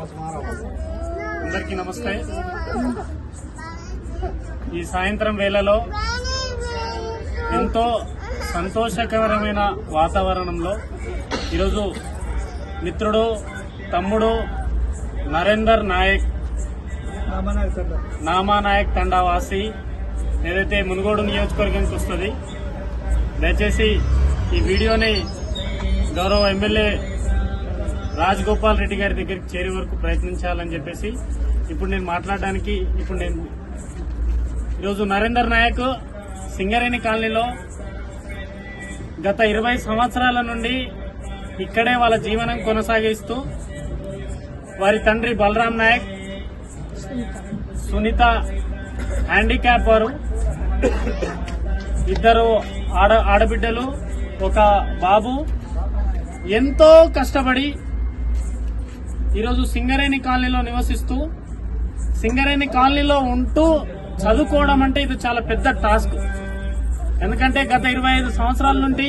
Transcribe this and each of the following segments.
అందరికీ నమస్తే ఈ సాయంత్రం వేళలో ఎంతో సంతోషకరమైన వాతావరణంలో ఈరోజు మిత్రుడు తమ్ముడు నరేందర్ నాయక్ నామానాయక్ తండావాసి ఏదైతే మునుగోడు నియోజకవర్గానికి వస్తుంది దయచేసి ఈ వీడియోని గౌరవ ఎమ్మెల్యే రాజగోపాల్ రెడ్డి గారి దగ్గరికి చేరే వరకు ప్రయత్నించాలని చెప్పేసి ఇప్పుడు నేను మాట్లాడడానికి ఇప్పుడు నేను ఈరోజు నరేందర్ నాయక్ సింగరేణి కాలనీలో గత ఇరవై సంవత్సరాల నుండి ఇక్కడే వాళ్ళ జీవనం కొనసాగిస్తూ వారి తండ్రి బలరాం నాయక్ సునీత హ్యాండిక్యాప్ వారు ఇద్దరు ఆడ ఆడబిడ్డలు ఒక బాబు ఎంతో కష్టపడి ఈరోజు సింగరేణి కాలనీలో నివసిస్తూ సింగరేణి కాలనీలో ఉంటూ చదువుకోవడం అంటే ఇది చాలా పెద్ద టాస్క్. ఎందుకంటే గత ఇరవై ఐదు సంవత్సరాల నుండి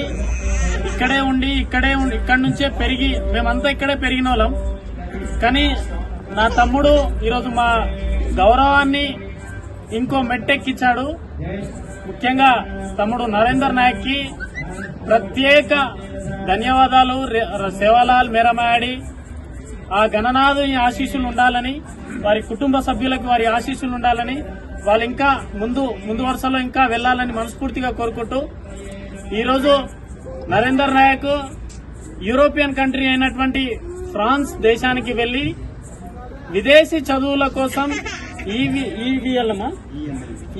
ఇక్కడే ఉండి ఇక్కడే ఉండి ఇక్కడి నుంచే పెరిగి మేమంతా ఇక్కడే పెరిగిన వాళ్ళం. కానీ నా తమ్ముడు ఈరోజు మా గౌరవాన్ని ఇంకో మెట్టెక్కిచ్చాడు ముఖ్యంగా తమ్ముడు నరేందర్ నాయక్కి ప్రత్యేక ధన్యవాదాలు. రే- సేవలాల్ మేరమాడి ఆ గణనాథుని ఆశీస్సులు ఉండాలని వారి కుటుంబ సభ్యులకు వారి ఆశీస్సులు ఉండాలని వాళ్ళు ఇంకా ముందు ముందు వరుసలో ఇంకా వెళ్ళాలని మనస్ఫూర్తిగా కోరుకుంటూ ఈరోజు నరేందర్ నాయక్ యూరోపియన్ కంట్రీ అయినటువంటి ఫ్రాన్స్ దేశానికి వెళ్ళి విదేశీ చదువుల కోసం ఈవి ఈవీఎల్ఎం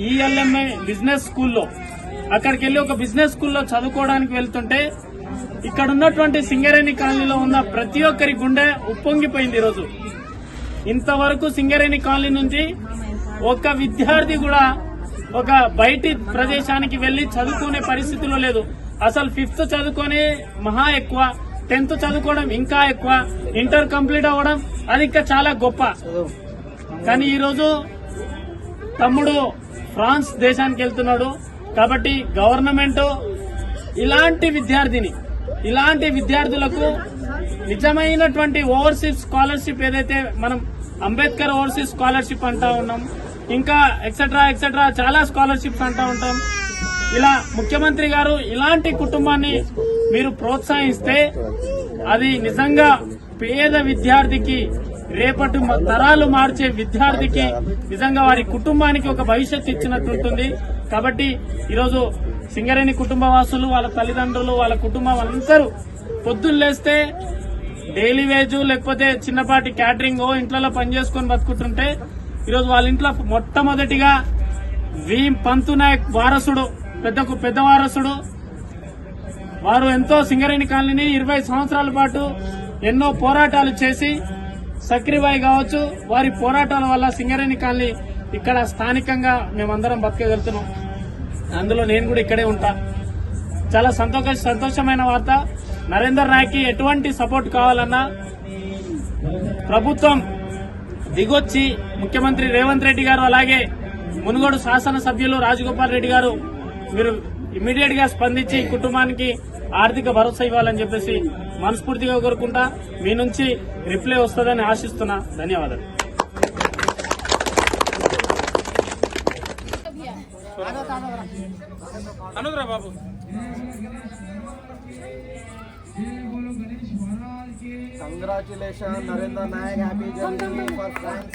ఈఎల్ఎంఏ బిజినెస్ స్కూల్లో అక్కడికి వెళ్ళి ఒక బిజినెస్ స్కూల్లో చదువుకోవడానికి వెళ్తుంటే ఇక్కడ ఉన్నటువంటి సింగరేణి కాలనీలో ఉన్న ప్రతి ఒక్కరి గుండె ఉప్పొంగిపోయింది ఈరోజు. ఇంతవరకు సింగరేణి కాలనీ నుంచి ఒక విద్యార్థి కూడా ఒక బయటి ప్రదేశానికి వెళ్ళి చదువుకునే పరిస్థితిలో లేదు. అసలు ఫిఫ్త్ చదువుకొని మహా ఎక్కువ టెన్త్ చదువుకోవడం ఇంకా ఎక్కువ ఇంటర్ కంప్లీట్ అవ్వడం అది ఇంకా చాలా గొప్ప. కానీ ఈరోజు తమ్ముడు ఫ్రాన్స్ దేశానికి వెళ్తున్నాడు. కాబట్టి గవర్నమెంట్ ఇలాంటి విద్యార్థిని ఇలాంటి విద్యార్థులకు నిజమైనటువంటి ఓవర్సీస్ స్కాలర్షిప్ ఏదైతే మనం అంబేద్కర్ ఓవర్సీస్ స్కాలర్షిప్ అంటా ఉన్నాం ఇంకా ఎక్సెట్రా ఎక్సెట్రా చాలా స్కాలర్షిప్స్ అంటా ఉంటాం. ఇలా ముఖ్యమంత్రి గారు ఇలాంటి కుటుంబాన్ని మీరు ప్రోత్సహిస్తే అది నిజంగా పేద విద్యార్థికి రేపటి తరాలు మార్చే విద్యార్థికి నిజంగా వారి కుటుంబానికి ఒక భవిష్యత్తు ఇచ్చినట్టు ఉంటుంది. కాబట్టి ఈరోజు సింగరేణి కుటుంబ వాసులు వాళ్ళ తల్లిదండ్రులు వాళ్ళ కుటుంబం అందరూ పొద్దున్న లేస్తే డైలీ వేజ్ లేకపోతే చిన్నపాటి క్యాటరింగ్ ఇంట్లో పని చేసుకొని బతుకుతుంటే ఈరోజు వాళ్ళ ఇంట్లో మొట్టమొదటిగా వీం పంతు నాయక్ వారసుడు పెద్దకు పెద్ద వారసుడు. వారు ఎంతో సింగరేణి కాలనీని ఇరవై సంవత్సరాల పాటు ఎన్నో పోరాటాలు చేసి సక్రిబాయి కావచ్చు. వారి పోరాటాల వల్ల సింగరేణి కాలనీ ఇక్కడ స్థానికంగా మేమందరం బతకగలుగుతున్నాం అందులో నేను కూడా ఇక్కడే ఉంటా. చాలా సంతోష సంతోషమైన వార్త. నరేందర్ రాయ్కి ఎటువంటి సపోర్ట్ కావాలన్నా ప్రభుత్వం దిగొచ్చి ముఖ్యమంత్రి రేవంత్ రెడ్డి గారు అలాగే మునుగోడు శాసనసభ్యులు రాజగోపాల్ రెడ్డి గారు మీరు ఇమీడియట్గా స్పందించి కుటుంబానికి ఆర్థిక భరోసా ఇవ్వాలని చెప్పేసి మనస్ఫూర్తిగా కోరుకుంటా. మీ నుంచి రిప్లై వస్తుందని ఆశిస్తున్నా. ధన్యవాదాలు. అనుద్రా बाबू। कंग्रेचुलेशन नरेंद्र नायक हैप्पी जन्मदिन फॉर फ्रांस